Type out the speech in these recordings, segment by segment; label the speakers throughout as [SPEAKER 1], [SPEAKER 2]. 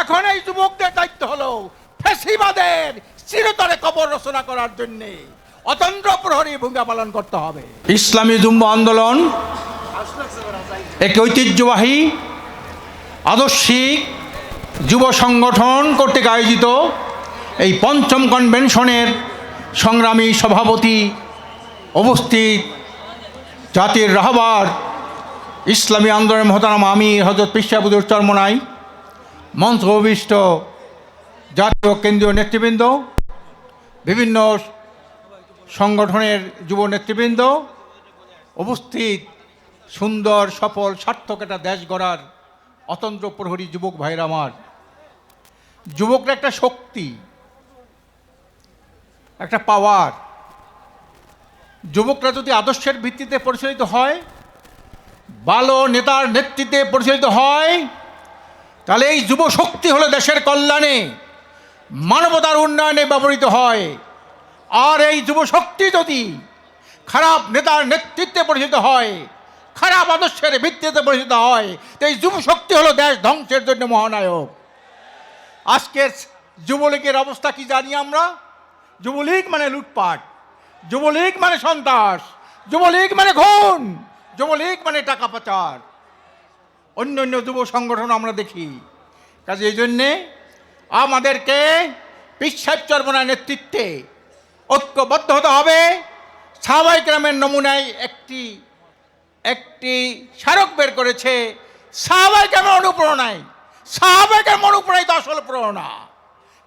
[SPEAKER 1] এখন এই যুবকদের দায়িত্ব হলো ফেসিবাদের চিরতরে কবর রচনা করার জন্যে অতন্ত্র প্রহরী ভূমিকা পালন করতে হবে। ইসলামী যুম্ব আন্দোলন, একটি ঐতিহ্যবাহী, আদর্শিক যুব সংগঠন কর্তৃক আয়োজিত এই পঞ্চম কনভেনশনের সংগ্রামী সভাপতি উপস্থিত জাতির রাহবার ইসলামী আন্দোলনের মহতারাম আমি হজরত পিসাবুদুর চরমনাই। মঞ্চ অভিষ্ট জাতীয় কেন্দ্রীয় নেতৃবৃন্দ, বিভিন্ন সংগঠনের যুব নেতৃবৃন্দ, উপস্থিত সুন্দর, সফল, সার্থক একটা দেশ গড়ার অতন্ত্র প্রহরী যুবক ভাইরা আমার। যুবকরা একটা শক্তি, একটা পাওয়ার যুবকরা যদি আদর্শের ভিত্তিতে পরিচালিত হয়, ভালো নেতার নেতৃত্বে পরিচালিত হয় তাহলে এই যুব শক্তি হলো দেশের কল্যাণে। মানবতার উন্নয়নে ব্যবহৃত হয়। আর এই যুব শক্তি যদি খারাপ নেতার নেতৃত্বে পরিচিত হয়, খারাপ আদর্শের ভিত্তিতে পরিচিত হয়, তো এই যুব শক্তি হলো দেশ ধ্বংসের জন্য মহানায়ক। আজকের যুবলীগের অবস্থা কি জানি আমরা? যুবলীগ মানে লুটপাট, যুবলীগ মানে সন্ত্রাস, যুবলীগ মানে খুন, যুবলীগ মানে টাকা পাচার অন্য অন্য যুব সংগঠন আমরা দেখি। কাজে এই জন্যে আমাদেরকে বিশ্বাস চর্মনার নেতৃত্বে ঐক্যবদ্ধ হতে হবে। সাহাবাহিক গ্রামের নমুনায় একটি একটি স্মারক বের করেছে সাহাবাহিক গ্রামের অনুপ্রেরণায়। সাহাবাহিক গ্রামের অনুপ্রেরণায় তো আসল প্রেরণা।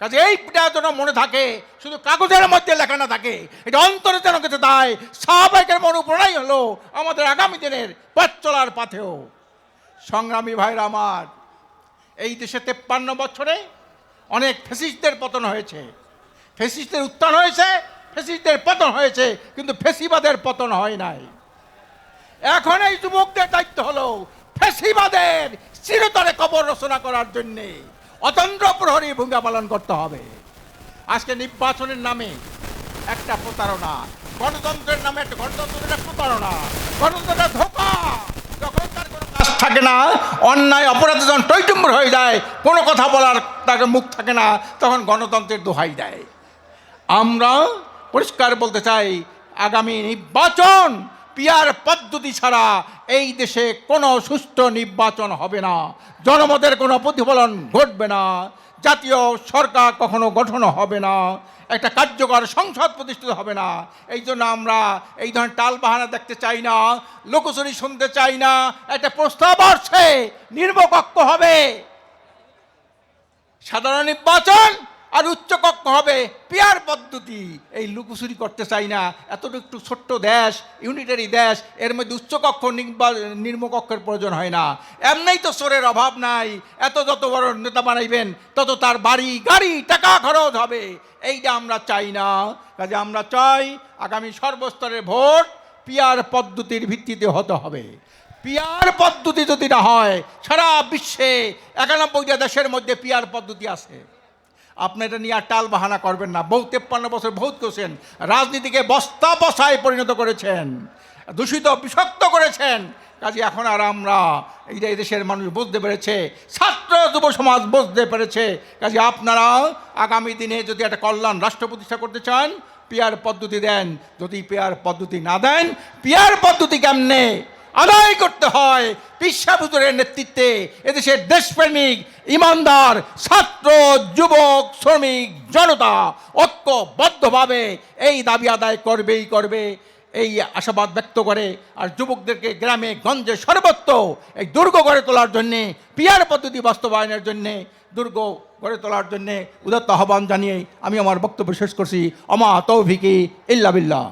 [SPEAKER 1] কাজে এইটা যেন মনে থাকে, শুধু কাগজের মধ্যে লেখা না থাকে, এটা অন্তরে যেন কিছু দেয়। সাহাবাহিকের অনুপ্রেরণাই হলো আমাদের আগামী দিনের পথ চলার পাথেও। সংগ্রামী ভাইরা আমার, এই দেশে তেপ্পান্ন বছরে অনেক ফেসিস্টদের পতন হয়েছে। ফেসিস্টদের উত্থান হয়েছে, ফেসিস্টদের পতন হয়েছে, কিন্তু ফেসিবাদের পতন হয় নাই। এখন এই যুবকদের দায়িত্ব হলো ফেসিবাদের চিরতরে কবর রচনা করার জন্যে অতন্ত্র প্রহরী ভূমিকা পালন করতে হবে। আজকে নির্বাচনের নামে একটা প্রতারণা, গণতন্ত্রের নামে একটা গণতন্ত্রের একটা প্রতারণা, গণতন্ত্রের ধোকা যখন তার কোনো কাজ থাকে না, অন্যায়, অপরাধ যখন টৈটম্বর হয়ে যায়, কোনো কথা বলার তাকে মুখ থাকে না, তখন গণতন্ত্রের দোহাই দেয়। আমরা পরিষ্কার বলতে চাই, আগামী নির্বাচন পিয়ার পদ্ধতি ছাড়া এই দেশে কোনো সুষ্ঠু নির্বাচন হবে না। জনমতের কোনো প্রতিফলন ঘটবে না। জাতীয় সরকার কখনো গঠন হবে না। একটা কার্যকর সংসদ প্রতিষ্ঠিত হবে না। এই জন্য আমরা এই ধরনের টাল বাহানা দেখতে চাই না, লোকচুরি শুনতে চাই না। একটা প্রস্তাব আসছে, নির্মকক্ষ হবে। সাধারণ নির্বাচন আর উচ্চকক্ষ হবে পিয়ার পদ্ধতি। এই লুকোচুরি করতে চাই না। এতটুকু একটু ছোট্ট দেশ ইউনিটারি দেশ, এর মধ্যে উচ্চকক্ষ নিম্নকক্ষের প্রয়োজন হয় না। এমনিই তো চোরের অভাব নাই। এত যত বড় নেতা বানাইবেন, তত তার বাড়ি, গাড়ি, টাকা খরচ হবে। এইটা আমরা চাই না। কাজে আমরা চাই আগামী সর্বস্তরের ভোট পিয়ার পদ্ধতির ভিত্তিতে হতে হবে। পিয়ার পদ্ধতি যদি না হয়, সারা বিশ্বে একানব্বইটা দেশের মধ্যে পিয়ার পদ্ধতি আছে। আপনি এটা নিয়ে আর টাল বাহানা করবেন না। বহু তেপ্পান্ন বছর বহুত করছেন। রাজনীতিকে বস্তা বসায় পরিণত করেছেন। দূষিত, বিষাক্ত করেছেন। কাজে এখন আর আমরা এই দেশের মানুষ বুঝতে পেরেছে, ছাত্র যুব সমাজ বুঝতে পেরেছে। কাজে আপনারা আগামী দিনে যদি একটা কল্যাণ রাষ্ট্র প্রতিষ্ঠা করতে চান, পিয়ার পদ্ধতি দেন। যদি পিয়ার পদ্ধতি না দেন, পিয়ার পদ্ধতি কেমনে? আদায় করতে হয় পিসাবুজুরের নেতৃত্বে এদেশের দেশপ্রেমিক, ইমানদার, ছাত্র, যুবক, শ্রমিক, জনতা ঐক্যবদ্ধভাবে এই দাবি আদায় করবেই করবে। এই আশাবাদ ব্যক্ত করে আর যুবকদেরকে গ্রামে, গঞ্জে সর্বত্র এই দুর্গ গড়ে তোলার জন্যে, পিয়ার পদ্ধতি বাস্তবায়নের জন্যে, দুর্গ গড়ে তোলার জন্যে উদাত্ত আহ্বান জানিয়ে আমি আমার বক্তব্য শেষ করছি। অমা তৌফিকি ইল্লা বিল্লাহ।